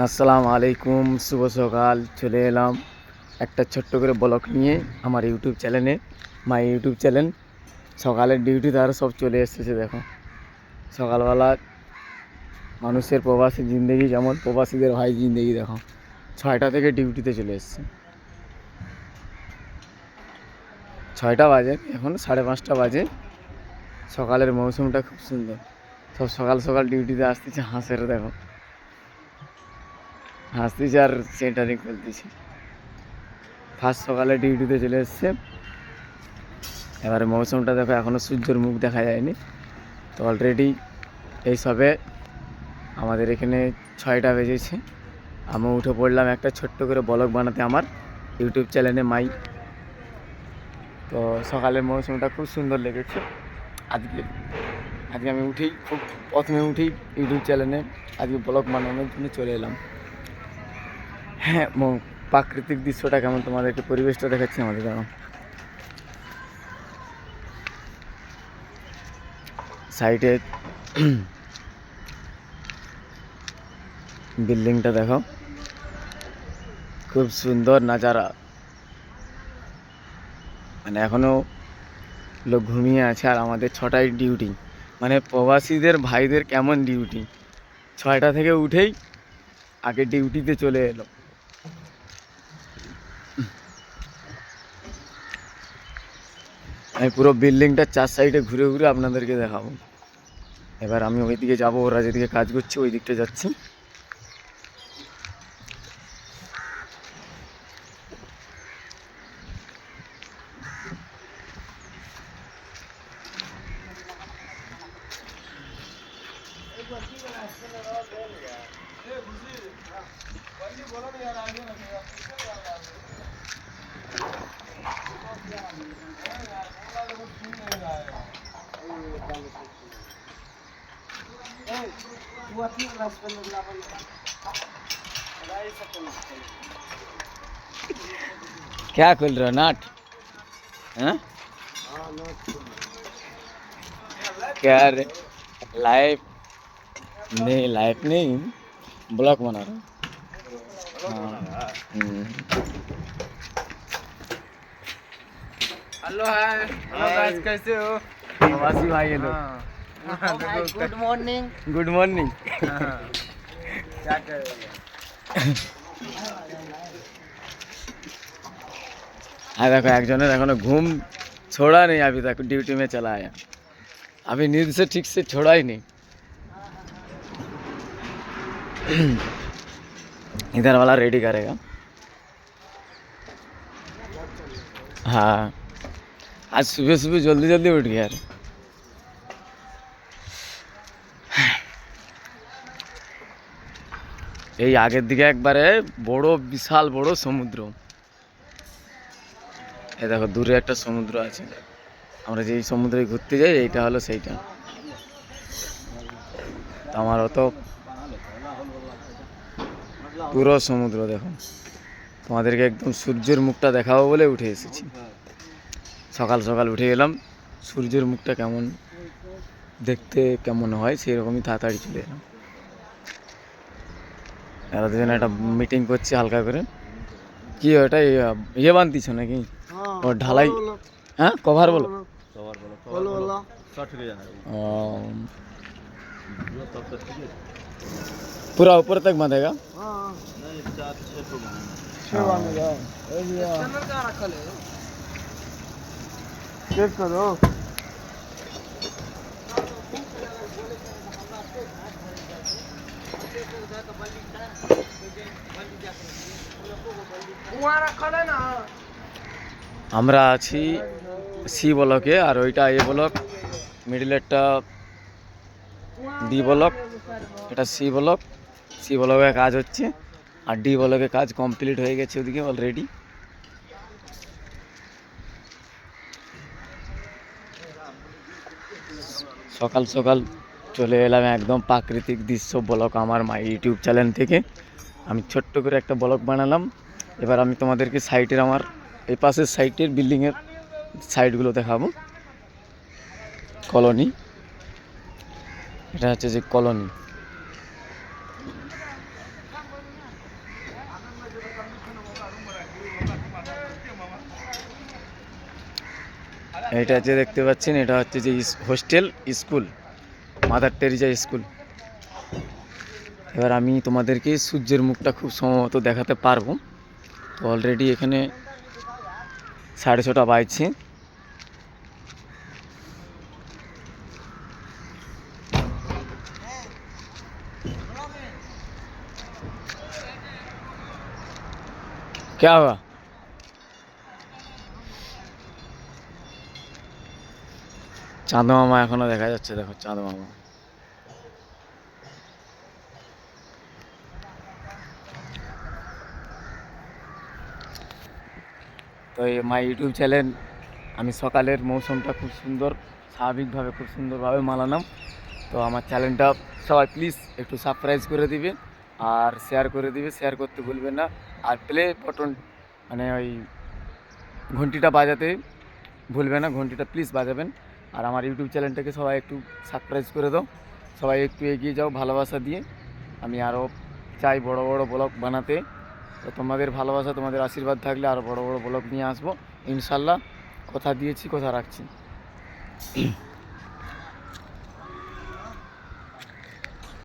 আসসালামু আলাইকুম, শুভ সকাল, চলে এলাম একটা ছোট্ট করে ব্লগ নিয়ে আমার ইউটিউব চ্যানেলে, মাই ইউটিউব চ্যানেল। সকালের ডিউটি তারা সব চলে এসেছে, দেখো। সকালবেলা মানুষের প্রবাসী জিন্দগি যেমন, প্রবাসীদের ভাই জিন্দগি, দেখো। ছয়টা থেকে ডিউটিতে চলে এসছে। ছয়টা বাজে, এখন সাড়ে পাঁচটা বাজে। সকালের মৌসুমটা খুব সুন্দর। সব সকাল সকাল ডিউটিতে আসতেছে হাঁসের, দেখো। হাসতেছে আর সেন্টারিং খেলতেছে। ফার্স্ট সকালে ডিউটিতে চলে এসছে। এবারে মৌসুমটা দেখো এখনও সূর্যের মুখ দেখা যায়নি। তো অলরেডি এই সবে আমাদের এখানে ছয়টা বেজেছে। আমি উঠে পড়লাম একটা ছোট্ট করে ব্লগ বানাতে আমার ইউটিউব চ্যানেলে মাই। তো সকালের মৌসুমটা খুব সুন্দর লেগেছে। আজকে আজকে আমি উঠেই, খুব প্রথমে উঠেই ইউটিউব চ্যানেলে আজকে ব্লগ বানানোর জন্য চলে এলাম। হ্যাঁ প্রাকৃতিক দৃশ্যটা কেমন তোমাদেরকে, পরিবেশটা দেখাচ্ছি আমাদের, দাঁড়াও। সাইডে বিল্ডিংটা দেখো। খুব সুন্দর নাজারা। মানে এখনও লোক ঘুমিয়ে আছে আর আমাদের ছটায় ডিউটি। মানে প্রবাসীদের, ভাইদের কেমন ডিউটি? ছয়টা থেকে উঠেই আগে ডিউটিতে চলে এলো। আমি পুরো বিল্ডিংটার চার সাইডে ঘুরে ঘুরে আপনাদেরকে দেখাবো। এবার আমি ওই দিকে যাব, ওরা যেদিকে কাজ করছে ওই দিকটা যাচ্ছি। क्या खुल रहा नाट? हाँ? क्या रे? लाइफ? नहीं लाइफ नहीं ब्लॉक बना रहा हाँ। Hello hi. हेलो गाइस कैसे हो? प्रवासी भाई ये लोग हाँ गुड मॉर्निंग गुड मॉर्निंग क्या कर रहे हो हाँ देखो একজনের এখনো घूम छोड़ा नहीं अभी तक ड्यूटी में चला आया अभी नींद से ठीक से छोड़ा ही नहीं इधर वाला रेडी करेगा हाँ आज सुबह सुबह जल्दी जल्दी उठ गया यार এই আগের দিকে একবারে বড়, বিশাল বড় সমুদ্র। এ দেখো, দূরে একটা সমুদ্র আছে। আমরা যেই সমুদ্রে ঘুরতে যাই, এইটা হলো সেইটা। আমার অত পুরো সমুদ্র, দেখো। তোমাদেরকে একদম সূর্যের মুখটা দেখাবো বলে উঠে এসেছি। সকাল সকাল উঠে গেলাম সূর্যের মুখটা কেমন, দেখতে কেমন হয় সেই রকমই তাড়াতাড়ি চলে এলাম। এরা দুজন একটা মিটিং করছে হালকা করে কি ওটা ইয়ে- ইয়ে বানতিছ নাকি ও ঢালাই হ্যাঁ কভার বলো बोलो बोलो ও, पूरा ऊपर तक बांधेगा हाँ छह बनेगा ए भैया चैनल का रखल है चेक करो আমরা আছি সি ব্লকে, আর ওইটা এ ব্লক মিডিলেরটা ডি ব্লক, এটা সি ব্লক, সি ব্লকে কাজ হচ্ছে, আর ডি ব্লকে কাজ কমপ্লিট হয়ে গেছে ওদিকে অলরেডি সকাল সকাল চলে এলাম একদম প্রাকৃতিক দৃশ্য ব্লক আমার মা ইউটিউব চ্যানেল থেকে। আমি ছোট্ট করে একটা ব্লক বানালাম। এবার আমি তোমাদেরকে সাইটের আমার, এই পাশের সাইটের বিল্ডিংয়ের সাইডগুলো দেখাবো। কলোনি। এটা হচ্ছে যে কলোনি। এটা যে দেখতে পাচ্ছেন, এটা হচ্ছে যে hostel, school, mother Teresa school. এবার আমি তোমাদেরকে সূর্যের মুখটা খুব সম্ভবত দেখাতে পারব। তো অলরেডি এখানে সাড়ে ছটা বাজছে क्या हुआ চাঁদ মামা এখনো দেখা যাচ্ছে দেখো চাঁদ মামা তো এই মাই ইউটিউব চ্যানেল, আমি সকালের মৌসুমটা খুব সুন্দর, স্বাভাবিকভাবে খুব সুন্দরভাবে মালালাম তো আমার চ্যানেলটা সবাই প্লিজ একটু সাবস্ক্রাইব করে দিবে আর শেয়ার করে দিবে শেয়ার করতে ভুলবেন না। আর প্লে বটন মানে ওই ঘন্টিটা বাজাতে ভুলবে না, ঘন্টিটা প্লিজ বাজাবেন। আর আমার ইউটিউব চ্যানেলটাকে সবাই একটু সাবস্ক্রাইব করে দাও। সবাই একটু এগিয়ে যাও, ভালোবাসা দিয়ে। আমি আরও চাই বড় বড় ব্লগ বানাতে। তো তোমাদের ভালোবাসা, তোমাদের আশীর্বাদ থাকলে আরও বড় বড় ব্লগ নিয়ে আসব। ইনশাল্লাহ, কথা দিয়েছি, কথা রাখছি।